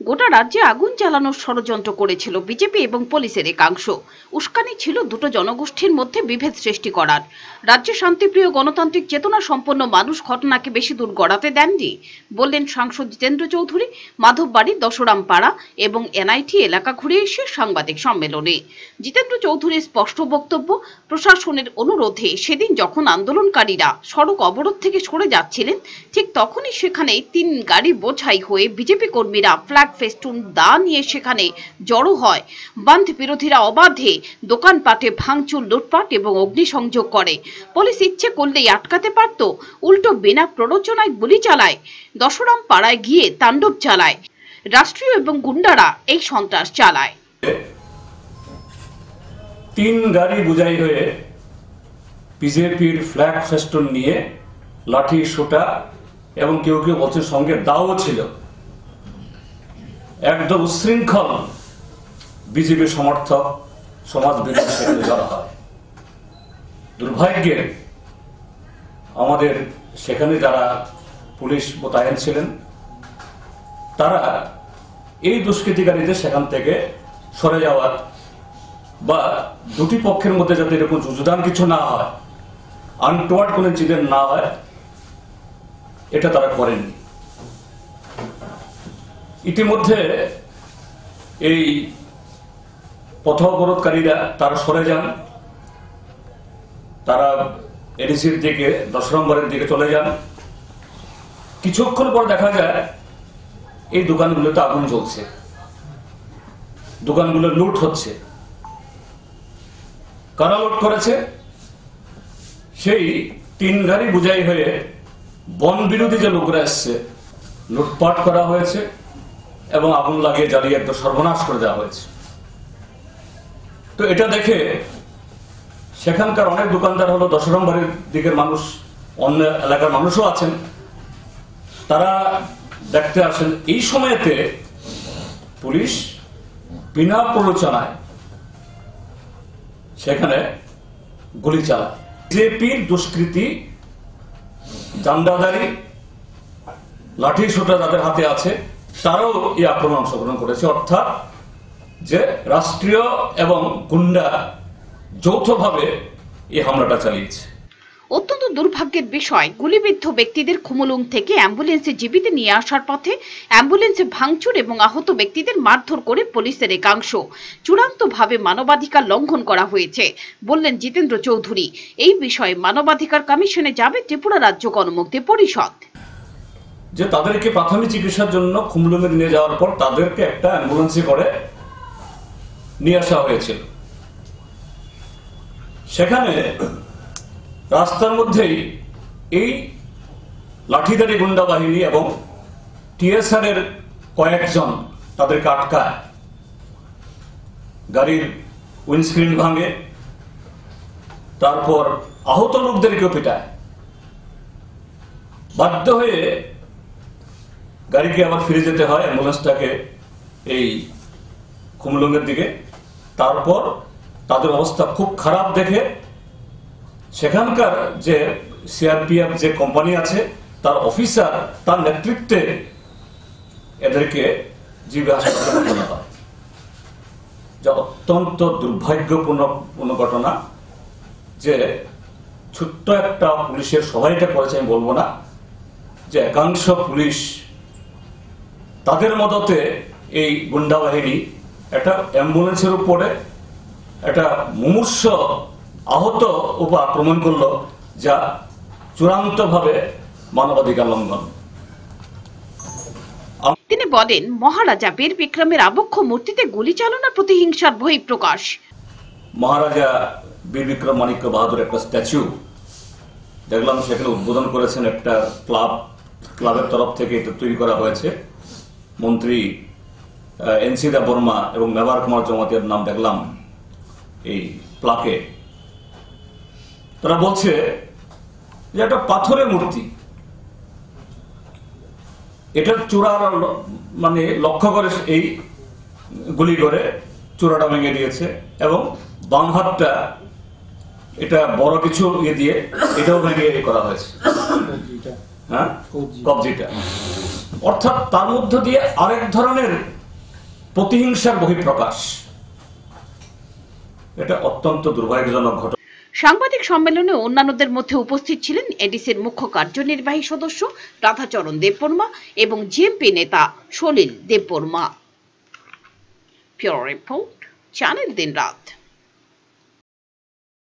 গোটা রাজ্যে আগুন জ্বালানোর ষড়যন্ত্র করেছিল বিজেপি এবং পুলিশের একাংশ। উস্কানি ছিল দুটো জনগোষ্ঠীর মধ্যে বিভেদ সৃষ্টি করার। রাজ্যে শান্তিপ্রিয় গণতান্ত্রিক চেতনা সম্পন্ন মানুষ ঘটনাকে বেশি দূর গড়াতে দেননি, বললেন সাংসদ জিতেন্দ্র চৌধুরী মাধববাড়ির দশরাম পাড়া এবং এনআইটি এলাকা ঘুরে এসে সাংবাদিক সম্মেলনে। জিতেন্দ্র চৌধুরীর স্পষ্ট বক্তব্য, প্রশাসনের অনুরোধে সেদিন যখন আন্দোলনকারীরা সড়ক অবরোধ থেকে সরে যাচ্ছিলেন, ঠিক তখনই সেখানে তিন গাড়ি বোঝাই হয়ে বিজেপি কর্মীরা ফ্ল্যাগ ফেস্টুন দা নিয়ে সেখানে জড়ো হয়। বান্ধ বিরোধীরা অবাধে দোকানপাটে ভাঙচুর, লুটপাট এবং অগ্নিসংযোগ করে। পুলিশ ইচ্ছে করলেই আটকাতে পারত, উল্টো বিনা প্ররোচনায় গুলি চালায়। দশরাম পাড়ায় গিয়ে তাণ্ডব চালায়। রাষ্ট্রীয় এবং গুন্ডারা এই সন্ত্রাস চালায়। তিন গাড়ি বুঝাই হয়ে বিজেপির ফ্ল্যাগ ফেস্টন নিয়ে লাঠি, সোটা এবং কেউ কেউ বলছে সঙ্গে দাও ছিল। একদম উশৃঙ্খল বিজেপি সমর্থক সমাজ বিরোধী সেখানে হয় দুর্ভাগ্যের আমাদের সেখানে যারা পুলিশ মোতায়েন ছিলেন, তারা এই দুষ্কৃতিকারীদের সেখান থেকে সরে যাওয়ার বা দুটি পক্ষের মধ্যে যাতে এরকম যুযুদান কিছু না হয় আনটোয়ার্ড কোনো ইনসিডেন্ট না হয়, এটা তারা করেননি। ইতিমধ্যে এই পথ অবরোধকারীরা তারা সরে যান। তারা এডিসির দিকে দশ নম্বরের দিকে চলে যান। কিছুক্ষণ পর দেখা যায়, এই দোকানগুলোতে আগুন জ্বলছে। দোকানগুলো লুট হচ্ছে। কারা লুট করেছে? সেই তিন গাড়ি বুঝাই হয়ে বন বিরোধী যে লোকরা এসছে, লুটপাট করা হয়েছে। এবং আগুন লাগিয়ে জ্বালিয়ে একদম সর্বনাশ করে দেওয়া হয়েছে। তো এটা দেখে সেখানকার অনেক দোকানদার হলো দশ নম্বরের দিকের মানুষ, অন্য এলাকার মানুষও আছেন। তারা দেখতে আসেন, এই সময়তে পুলিশ বিনা প্ররোচনায় সেখানে গুলি চালায়। বিজেপির দুষ্কৃতি জান্ডাদারি লাঠি সোটা যাদের হাতে আছে তারাও এই আক্রমণ অংশগ্রহণ করেছে। অর্থাৎ যে রাষ্ট্রীয় এবং গুন্ডা যৌথভাবে এই হামলাটা চালিয়েছে। অত্যন্ত দুর্ভাগ্যের বিষয়, গুলিবিদ্ধ ব্যক্তিদের খুমুলুং থেকে অ্যাম্বুলেন্সে জীবিত নিয়ে আসার পথে অ্যাম্বুলেন্সে ভাঙচুর এবং আহত ব্যক্তিদের মারধর করে পুলিশের একাংশ। চূড়ান্তভাবে মানবাধিকার লঙ্ঘন করা হয়েছে, বললেন জিতেন্দ্র চৌধুরী। এই বিষয়ে মানবাধিকার কমিশনে যাবে ত্রিপুরা রাজ্য গণমুক্তি পরিষদ। যে তাদেরকে প্রাথমিক চিকিৎসার জন্য খুমলুমে নিয়ে যাওয়ার পর তাদেরকে একটা অ্যাম্বুলেন্সে করে নিয়ে আসা হয়েছিল। সেখানে রাস্তার মধ্যেই এই লাঠিদারি গুন্ডা বাহিনী এবং টিএসআর এর কয়েকজন তাদেরকে আটকায়। গাড়ির উইন্ডস্ক্রিন ভাঙে, তারপর আহত লোকদেরকেও পিটায়। বাধ্য হয়ে গাড়িকে আবার ফিরে যেতে হয় অ্যাম্বুলেন্সটাকে এই খুমলুঙ্গের দিকে? তারপর তাদের অবস্থা খুব খারাপ দেখে সেখানকার যে সিআরপিএফ যে কোম্পানি আছে, তার অফিসার, তার নেতৃত্বে এদেরকে জীবে হাসপাতালে হয়। যা অত্যন্ত দুর্ভাগ্যপূর্ণ, পূর্ণ ঘটনা যে ছোট্ট একটা পুলিশের সবাই এটা করেছে, আমি বলব না, যে একাংশ পুলিশ তাদের মদতে এই গুন্ডা বাহিনী একটা অ্যাম্বুলেন্সের উপরে একটা মুমূর্ষ আহত উপর আক্রমণ করল যা চূড়ান্তভাবে মানবাধিকার লঙ্ঘন। তিনি বলেন মহারাজা বীর বিক্রমের আবক্ষ মূর্তিতে গুলি চালনার প্রতিহিংসার বহি প্রকাশ। মহারাজা বীর বিক্রম মাণিক্য বাহাদুর একটা স্ট্যাচু। দেখলাম সেখানে উদ্বোধন করেছেন একটা ক্লাব ক্লাবের তরফ থেকে এটা তৈরি করা হয়েছে। মন্ত্রী এনসিদা বর্মা এবং মেবার কুমার জমাতিয়ার নাম দেখলাম এই প্লাকে তারা বলছে যে একটা পাথরের মূর্তি। এটা চূড়ার মানে লক্ষ্য করে এই গুলি করে চূড়াটা ভেঙে দিয়েছে এবং বাম হাতটা এটা বড় কিছু ইয়ে দিয়ে এটাও ভেঙে করা হয়েছে। হ্যাঁ? কবজিটা। অর্থাৎ তার মধ্য দিয়ে আরেক ধরনের প্রতিহিংসার বহিঃপ্রকাশ। এটা অত্যন্ত দুর্ভাগ্যজনক ঘটনা। সাংবাদিক সম্মেলনে অন্যান্যদের মধ্যে উপস্থিত ছিলেন এডিসির মুখ্য কার্যনির্বাহী সদস্য রাধাচরণ দেববর্মা এবং জিএমপি নেতা সলিল দেববর্মা। রিপোর্ট, চ্যানেল দিন রাত